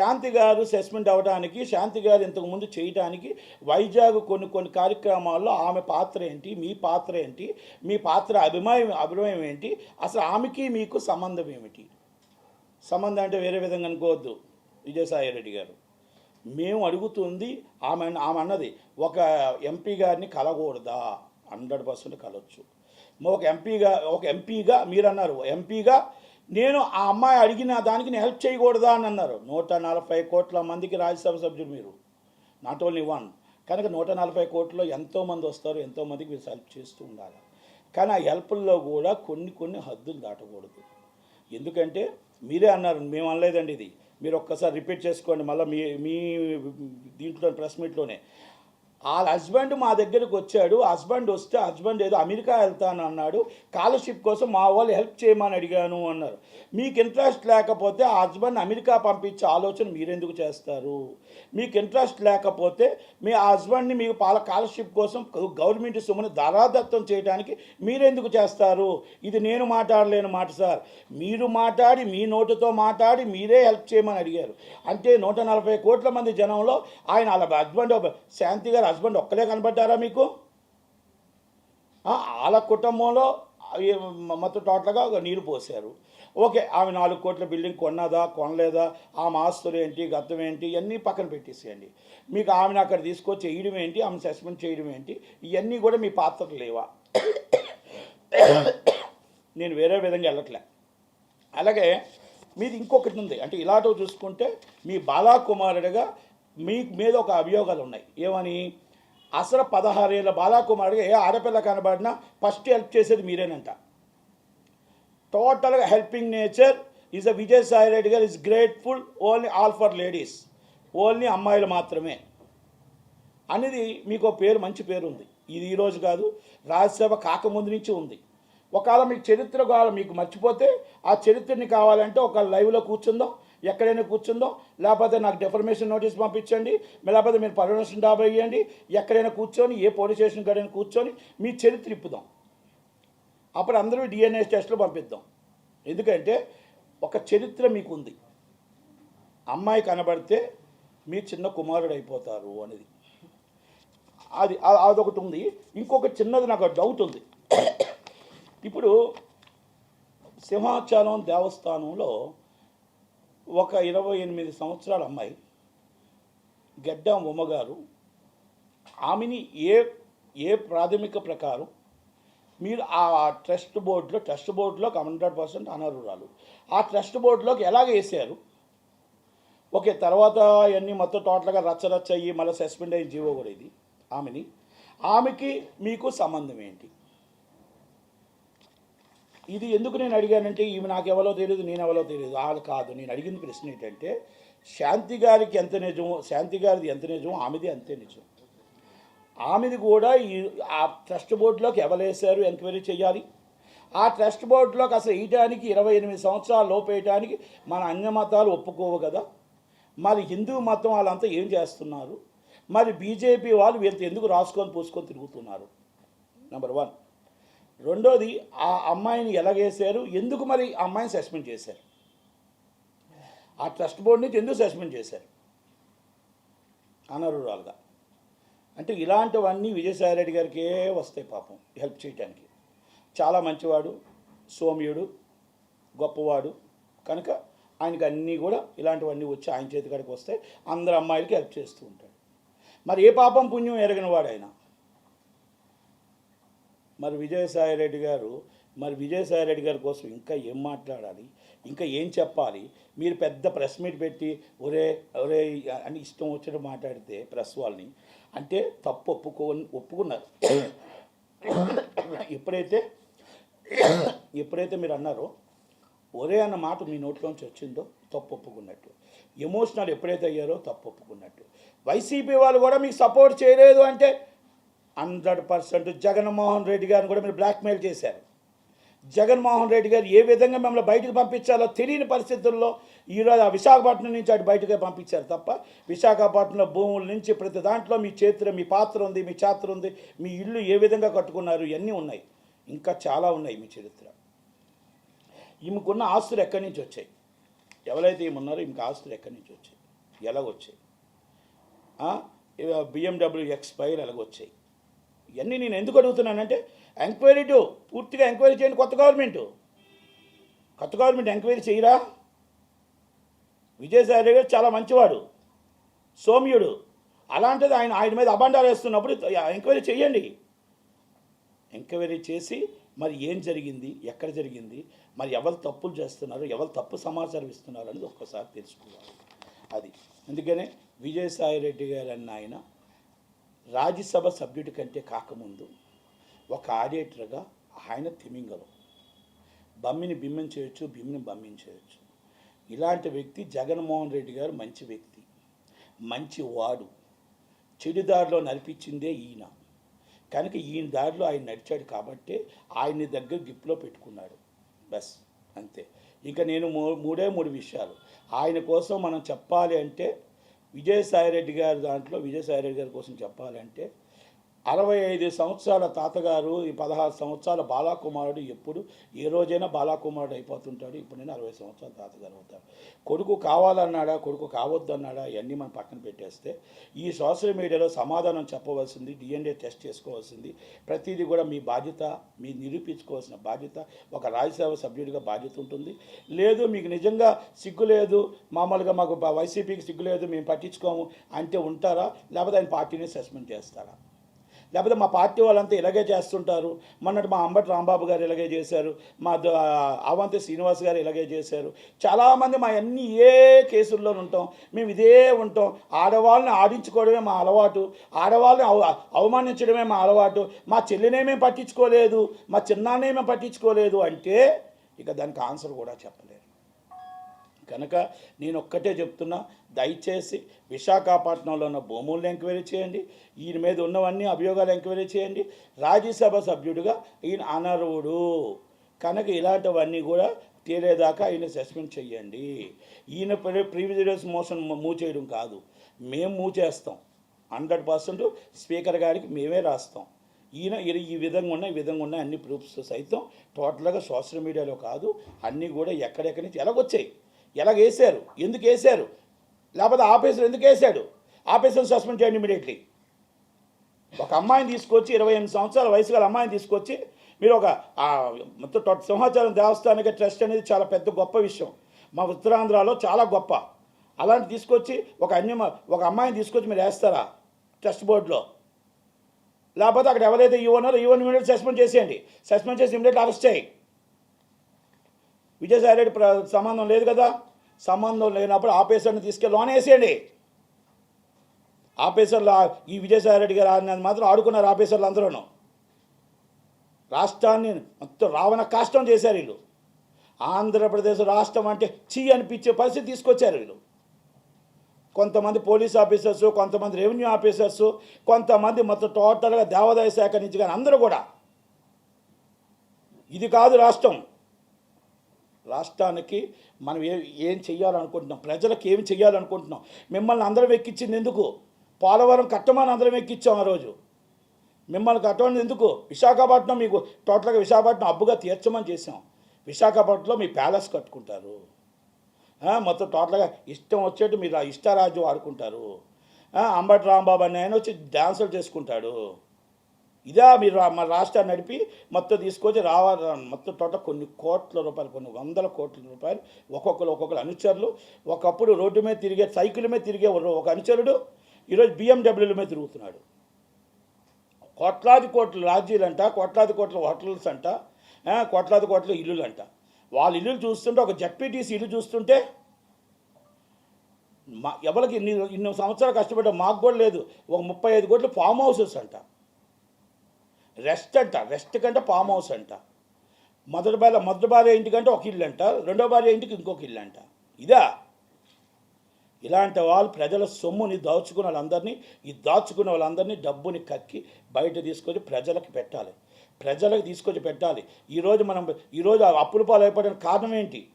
శాంతి గారు సస్పెండ్ అవ్వడానికి శాంతి గారు ఇంతకుముందు చేయడానికి వైజాగ్ కొన్ని కొన్ని కార్యక్రమాల్లో ఆమె పాత్ర ఏంటి మీ పాత్ర ఏంటి మీ పాత్ర అభిమాయం అభినయం ఏంటి అసలు ఆమెకి మీకు సంబంధం ఏమిటి? సంబంధం అంటే వేరే విధంగా అనుకోవద్దు విజయసాయి రెడ్డి గారు. మేము అడుగుతుంది ఆమె ఆమె అన్నది ఒక ఎంపీ గారిని కలగకూడదా? హండ్రెడ్ పర్సెంట్ కలవచ్చు ఒక ఎంపీగా ఒక ఎంపీగా మీరు అన్నారు ఎంపీగా నేను ఆ అమ్మాయి అడిగిన దానికి నేను హెల్ప్ చేయకూడదా అని అన్నారు. నూట నలభై కోట్ల మందికి రాజ్యసభ సభ్యుడు మీరు. నాట్ ఓన్లీ వన్ కనుక నూట నలభై కోట్లలో ఎంతోమంది వస్తారు ఎంతోమందికి మీరు హెల్ప్ చేస్తూ ఉండాలి. కానీ ఆ హెల్ప్ల్లో కూడా కొన్ని కొన్ని హద్దులు దాటకూడదు. ఎందుకంటే మీరే అన్నారు మేము అనలేదండి ఇది. మీరు ఒక్కసారి రిపీట్ చేసుకోండి మళ్ళీ మీ మీ దీంట్లో ప్రెస్ మీట్లోనే. వాళ్ళ హస్బెండ్ మా దగ్గరకు వచ్చాడు. హస్బెండ్ వస్తే హస్బెండ్ ఏదో అమెరికా వెళ్తాను అన్నాడు. స్కాలర్షిప్ కోసం మా వాళ్ళు హెల్ప్ చేయమని అడిగాను అన్నారు. మీకు ఇంట్రెస్ట్ లేకపోతే ఆ హస్బెండ్ అమెరికా పంపించే ఆలోచన మీరెందుకు చేస్తారు? మీకు ఇంట్రెస్ట్ లేకపోతే మీ హస్బెండ్ని మీకు పాల స్కాలర్షిప్ కోసం గవర్నమెంట్ సొమ్ముని ధరాదత్తం చేయడానికి మీరెందుకు చేస్తారు? ఇది నేను మాట్లాడలేని మాట సార్. మీరు మాట్లాడి మీ నోటుతో మాట్లాడి మీరే హెల్ప్ చేయమని అడిగారు. అంటే నూట నలభై కోట్ల మంది జనంలో ఆయన వాళ్ళ హస్బెండ్ శాంతి గారు హస్బెండ్ ఒక్కలే కనబడ్డారా మీకు? వాళ్ళ కుటుంబంలో అవి మొత్తం టోటల్గా ఒక నీరు పోసారు ఓకే ఆమె నాలుగు కోట్ల బిల్డింగ్ కొన్నదా కొనలేదా ఆమె ఆస్తులు ఏంటి గతం ఏంటి ఇవన్నీ పక్కన పెట్టేసేయండి. మీకు ఆమెను అక్కడ తీసుకొచ్చి వేయడం ఏంటి ఆమె సస్పెండ్ చేయడం ఏంటి ఇవన్నీ కూడా మీ పాత్రలు లేవా? నేను వేరే విధంగా వెళ్ళట్లే. అలాగే మీది ఇంకొకటి ఉంది. అంటే ఇలాంటివి చూసుకుంటే మీ బాలాకుమారుడిగా మీ మీద ఒక అభియోగాలు ఉన్నాయి. ఏమని? అసలు పదహారేళ్ళ బాలాకుమారుడిగా ఏ ఆడపిల్ల కనబడినా ఫస్ట్ హెల్ప్ చేసేది మీరేనంట. టోటల్గా helping nature is a Vijayasai Reddy గారు is grateful only all for ladies only అమ్మాయిలు మాత్రమే. అనేది మీకు పేరు మంచి పేరు ఉంది. ఇది ఈరోజు కాదు రాజ్యసభ కాకముందు నుంచి ఉంది. ఒకవేళ మీకు చరిత్ర కావాలి మీకు మర్చిపోతే ఆ చరిత్రని కావాలంటే ఒక లైవ్లో కూర్చుందాం. ఎక్కడైనా కూర్చుందాం లేకపోతే నాకు డెఫర్మేషన్ నోటీస్ పంపించండి లేకపోతే మీరు పర్మిషన్ డాబా ఇవ్వండి ఎక్కడైనా కూర్చొని ఏ పోలీస్ స్టేషన్ కాడైనా కూర్చొని మీ చరిత్ర ఇప్పుదాం. అప్పుడు అందరూ డిఎన్ఏ టెస్ట్లు పంపిద్దాం. ఎందుకంటే ఒక చరిత్ర మీకు ఉంది అమ్మాయి కనబడితే మీ చిన్న కుమారుడు అయిపోతారు అనేది. అది అదొకటి ఉంది. ఇంకొక చిన్నది నాకు డౌట్ ఉంది. ఇప్పుడు సింహాచలం దేవస్థానంలో ఒక ఇరవై ఎనిమిది సంవత్సరాల అమ్మాయి గెడ్డం ఉమ్మగారు ఆమెని ఏ ఏ ప్రాథమిక ప్రకారం మీరు ఆ ట్రస్ట్ బోర్డులో ట్రస్ట్ బోర్డులోకి హండ్రెడ్ పర్సెంట్ అనర్హురాలు. ఆ ట్రస్ట్ బోర్డులోకి ఎలాగ వేసారు? ఓకే తర్వాత అవన్నీ మొత్తం టోటల్గా రచ్చరచ్చ అయ్యి మళ్ళీ సస్పెండ్ అయ్యి జీవో కూడా ఇది ఆమెని. ఆమెకి మీకు సంబంధం ఏంటి? ఇది ఎందుకు నేను అడిగానంటే ఈమె నాకు ఎవరో తెలియదు నేను ఎవరో తెలియదు వాళ్ళు కాదు. నేను అడిగిన ప్రశ్న ఏంటంటే శాంతి గారికి ఎంత నిజమో శాంతి గారిది ఎంత నిజమో ఆమెది అంతే నిజం. ఆమెది కూడా ఈ ఆ ట్రస్ట్ బోర్డులోకి ఎవరేశారు ఎంక్వైరీ చేయాలి. ఆ ట్రస్ట్ బోర్డులోకి అసలు వేయటానికి ఇరవై ఎనిమిది సంవత్సరాలు లోపేయటానికి మన అన్య మతాలు ఒప్పుకోవు కదా. మరి హిందూ మతం వాళ్ళంతా ఏం చేస్తున్నారు? మరి బీజేపీ వాళ్ళు వీళ్ళతో ఎందుకు రాసుకొని పూసుకొని తిరుగుతున్నారు? నెంబర్ వన్ రెండోది ఆ అమ్మాయిని ఎలాగేశారు ఎందుకు మరి ఆ అమ్మాయిని సస్పెండ్ చేశారు? ఆ ట్రస్ట్ బోర్డు నుంచి ఎందుకు సస్పెండ్ చేశారు? అనర్హురాలుగా. అంటే ఇలాంటివన్నీ విజయసాయి రెడ్డి గారికే వస్తాయి పాపం హెల్ప్ చేయడానికి చాలా మంచివాడు సోమ్యుడు గొప్పవాడు. కనుక ఆయనకి అన్నీ కూడా ఇలాంటివన్నీ వచ్చి ఆయన చేతి కాడికి వస్తాయి. అందరు అమ్మాయిలకి హెల్ప్ చేస్తూ ఉంటాడు. మరి ఏ పాపం పుణ్యం ఎరగిన వాడు ఆయన మరి విజయసాయి రెడ్డి గారు మరి విజయసాయి రెడ్డి గారి కోసం ఇంకా ఏం మాట్లాడాలి? ఇంకా ఏం చెప్పాలి? మీరు పెద్ద ప్రెస్ మీట్ పెట్టి ఒరే ఒరే అని ఇష్టం వచ్చినట్టు మాట్లాడితే ప్రెస్ వాళ్ళని అంటే తప్పు ఒప్పుకో ఒప్పుకున్నారు. ఎప్పుడైతే ఎప్పుడైతే మీరు అన్నారో ఒరే అన్న మాట మీ నోట్లోంచి వచ్చిందో తప్పు ఒప్పుకున్నట్టు. ఎమోషనల్ ఎప్పుడైతే అయ్యారో తప్పు ఒప్పుకున్నట్టు. వైసీపీ వాళ్ళు కూడా మీకు సపోర్ట్ చేయలేదు అంటే హండ్రెడ్ పర్సెంట్ జగన్మోహన్ రెడ్డి గారిని కూడా మీరు బ్లాక్మెయిల్ చేశారు. జగన్మోహన్ రెడ్డి గారు ఏ విధంగా మిమ్మల్ని బయటకు పంపించాలో తెలియని పరిస్థితుల్లో ఈరోజు ఆ విశాఖపట్నం నుంచి అటు బయటకే పంపించారు తప్ప విశాఖపట్నంలో భూముల నుంచి ప్రతి దాంట్లో మీ చేతిలో మీ పాత్ర ఉంది మీ చాత్ర ఉంది మీ ఇల్లు ఏ విధంగా కట్టుకున్నారు ఇవన్నీ ఉన్నాయి. ఇంకా చాలా ఉన్నాయి మీ చరిత్ర. ఈమెకున్న ఆస్తులు ఎక్కడి నుంచి వచ్చాయి? ఎవరైతే ఏమున్నారో ఇంకా ఆస్తులు ఎక్కడి నుంచి వచ్చాయి? ఎలాగొచ్చాయి? బిఎండబ్ల్యూ ఎక్స్ ఫైవ్ ఎలాగొచ్చాయి? ఇవన్నీ నేను ఎందుకు అడుగుతున్నానంటే ఎంక్వైరీ టు పూర్తిగా ఎంక్వైరీ చేయండి కొత్త గవర్నమెంట్. కొత్త గవర్నమెంట్ ఎంక్వైరీ చేయరా? విజయసాయి రెడ్డి గారు చాలా మంచివాడు సౌమ్యుడు. అలాంటిది ఆయన ఆయన మీద అబండాలు వేస్తున్నప్పుడు ఎంక్వైరీ చేయండి. ఎంక్వైరీ చేసి మరి ఏం జరిగింది ఎక్కడ జరిగింది మరి ఎవరు తప్పులు చేస్తున్నారు ఎవరు తప్పు సమాచారం ఇస్తున్నారు అనేది ఒక్కసారి తెలుసుకోవాలి. అది. అందుకనే విజయసాయి రెడ్డి గారు అన్న ఆయన రాజ్యసభ సభ్యుడి కంటే కాకముందు ఒక ఆడియేటర్గా ఆయన తిమింగలం. బమ్మిని బిమ్మం చేయొచ్చు బిమ్మిని బమ్మించేయచ్చు ఇలాంటి వ్యక్తి జగన్మోహన్ రెడ్డి గారు మంచి వ్యక్తి మంచి వాడు. చెడు దారిలో నడిపించిందే ఈయన. కనుక ఈయన దారిలో ఆయన నడిచాడు కాబట్టి ఆయన్ని దగ్గర గిఫ్ట్లో పెట్టుకున్నాడు. బస్ అంతే. ఇంకా నేను మూ- మూడే మూడు విషయాలు. ఆయన కోసం మనం చెప్పాలి అంటే విజయసాయిరెడ్డి గారి దాంట్లో విజయసాయిరెడ్డి గారి కోసం చెప్పాలంటే అరవై ఐదు సంవత్సరాల తాతగారు ఈ పదహారు సంవత్సరాల బాలాకుమారుడు ఎప్పుడు ఏ రోజైనా బాలాకుమారుడు అయిపోతుంటాడు. ఇప్పుడు నేను అరవై సంవత్సరాల తాతగారు అవుతాడు కొడుకు కావాలన్నాడా కొడుకు కావద్దన్నాడా ఇవన్నీ మనం పక్కన పెట్టేస్తే ఈ సోషల్ మీడియాలో సమాధానం చెప్పవలసింది డిఎన్ఏ టెస్ట్ చేసుకోవాల్సింది. ప్రతిదీ కూడా మీ బాధ్యత మీ నిరూపించుకోవాల్సిన బాధ్యత ఒక రాజ్యసభ సభ్యుడిగా బాధ్యత ఉంటుంది. లేదు మీకు నిజంగా సిగ్గు లేదు మామూలుగా మాకు వైసీపీకి సిగ్గు లేదు మేము పట్టించుకోము అంటే ఉంటారా? లేకపోతే ఆయన పార్టీని సస్పెండ్ చేస్తారా? లేకపోతే మా పార్టీ వాళ్ళంతా ఇలాగే చేస్తుంటారు. మొన్నటి మా అంబటి రాంబాబు గారు ఇలాగే చేశారు. మా అవంతి శ్రీనివాస్ గారు ఇలాగే చేశారు. చాలామంది మా అన్ని ఏ కేసుల్లో ఉంటాం మేము ఇదే ఉంటాం. ఆడవాళ్ళని ఆడించుకోవడమే మా అలవాటు. ఆడవాళ్ళని అవ అవమానించడమే మా అలవాటు. మా చెల్లినేమేం పట్టించుకోలేదు. మా చిన్నాన్నేమేం పట్టించుకోలేదు అంటే ఇక దానికి ఆన్సర్ కూడా చెప్పలేదు కనుక నేను ఒక్కటే చెప్తున్నా దయచేసి విశాఖపట్నంలో ఉన్న భూములను ఎంక్వైరీ చేయండి ఈయన మీద ఉన్నవన్నీ అభియోగాలు ఎంక్వైరీ చేయండి రాజ్యసభ సభ్యుడిగా ఈయన అనర్హుడు. కనుక ఇలాంటివన్నీ కూడా తీరేదాకా ఆయన సస్పెండ్ చేయండి ఈయన ప్రీవియస్ మోషన్ మూవ్ చేయడం కాదు. మేము మూవ్ చేస్తాం. హండ్రెడ్ పర్సెంట్ స్పీకర్ గారికి మేమే రాస్తాం. ఈయన ఈ- ఈ విధంగా ఉన్నాయి ఈ విధంగా ఉన్నాయి అన్ని ప్రూఫ్స్ సైతం టోటల్గా సోషల్ మీడియాలో కాదు అన్నీ కూడా ఎక్కడెక్కడి నుంచి ఎలాగొచ్చాయి? ఎలాగ వేశారు? ఎందుకు వేశారు? లేకపోతే ఆఫీసర్ ఎందుకు వేశాడు? ఆఫీసర్ సస్పెండ్ చేయండి ఇమీడియట్లీ. ఒక అమ్మాయిని తీసుకొచ్చి ఇరవై ఎనిమిది సంవత్సరాల వయసు గల అమ్మాయిని తీసుకొచ్చి మీరు ఒక మొత్తం సింహాచలం దేవస్థానిక ట్రస్ట్ అనేది చాలా పెద్ద గొప్ప విషయం. మా ఉత్తరాంధ్రలో చాలా గొప్ప. అలాంటి తీసుకొచ్చి ఒక అన్య ఒక అమ్మాయిని తీసుకొచ్చి మీరు వేస్తారా? ట్రస్ట్ బోర్డులో. లేకపోతే అక్కడ ఎవరైతే ఈ ఉన్నారో ఈ వన్ ఇమీడియట్ సస్పెండ్ చేసేయండి. సస్పెండ్ చేసి ఇమీడియట్ అరెస్ట్ చేయి. విజయసాయి రెడ్డి ప్ర సంబంధం లేదు కదా. సంబంధం లేనప్పుడు ఆపేసర్ని తీసుకెళ్ళి లోన్ వేసేయండి. ఆఫీసర్లు ఈ విజయసాయిరెడ్డి గారు ఆడినది మాత్రం ఆడుకున్నారు ఆఫీసర్లు అందరూ రాష్ట్రాన్ని మొత్తం రావణ కాష్టం చేశారు వీళ్ళు. ఆంధ్రప్రదేశ్ రాష్ట్రం అంటే చీ అనిపించే పరిస్థితి తీసుకొచ్చారు వీళ్ళు. కొంతమంది పోలీస్ ఆఫీసర్స్ కొంతమంది రెవెన్యూ ఆఫీసర్స్ కొంతమంది మొత్తం టోటల్గా దేవాదాయ శాఖ నుంచి కానీ అందరూ కూడా. ఇది కాదు రాష్ట్రం. రాష్ట్రానికి మనం ఏ ఏం చెయ్యాలనుకుంటున్నాం? ప్రజలకు ఏం చెయ్యాలనుకుంటున్నాం? మిమ్మల్ని అందరం ఎక్కించింది ఎందుకు? పోలవరం కట్టమని అందరం ఎక్కించాం ఆ రోజు. మిమ్మల్ని కట్టమని ఎందుకు? విశాఖపట్నం మీకు టోటల్గా విశాఖపట్నం అబ్బుగా తీర్చమని చేసాం విశాఖపట్నంలో మీ ప్యాలెస్ కట్టుకుంటారు. మొత్తం టోటల్గా ఇష్టం వచ్చేట్టు మీరు ఆ ఇష్టారాజ్యం ఆడుకుంటారు అంబటి రాంబాబు అని ఆయన వచ్చి డ్యాన్సులు చేసుకుంటాడు. ఇదా మీరు రా- మన రాష్ట్రాన్ని నడిపి మొత్తం తీసుకొచ్చి రావాలి మొత్తం టోటల్ కొన్ని కోట్ల రూపాయలు కొన్ని వందల కోట్ల రూపాయలు. ఒక్కొక్కరు ఒక్కొక్కరు అనుచరులు. ఒకప్పుడు రోడ్డు మీద తిరిగే సైకిల్ మీద తిరిగే ఒక- అనుచరుడు. ఈరోజు బిఎండబ్ల్యూల మీద తిరుగుతున్నాడు. కోట్లాది కోట్ల లాడ్జీలు అంట కోట్లాది కోట్ల హోటల్స్ అంట కోట్లాది కోట్ల ఇల్లులు అంట వాళ్ళ ఇల్లులు చూస్తుంటే ఒక జడ్పీటీసీ ఇల్లు చూస్తుంటే మా ఎవరికి ఇన్ని ఇన్ని సంవత్సరాలు కష్టపడ్డా మాకు కూడా లేదు. ఒక ముప్పై ఐదు కోట్లు ఫామ్ హౌసెస్ అంట. రెస్ట్ అంట రెస్ట్ కంటే ఫామ్ హౌస్ అంట. మొదటి భార్య మొదటి భార్య ఇంటికంటే ఒక ఇల్లు అంట రెండో భార్య ఇంటికి ఇంకొక ఇల్లు అంట. ఇదా? ఇలాంటి వాళ్ళు ప్రజల సొమ్ముని దాచుకున్న వాళ్ళందరినీ ఈ దాచుకున్న వాళ్ళందరినీ డబ్బుని కక్కి బయట తీసుకొని ప్రజలకు పెట్టాలి. ప్రజలకు తీసుకొచ్చి పెట్టాలి. ఈరోజు మనం ఈరోజు అప్పుల పాలు అయిపోవడానికి కారణం ఏంటి?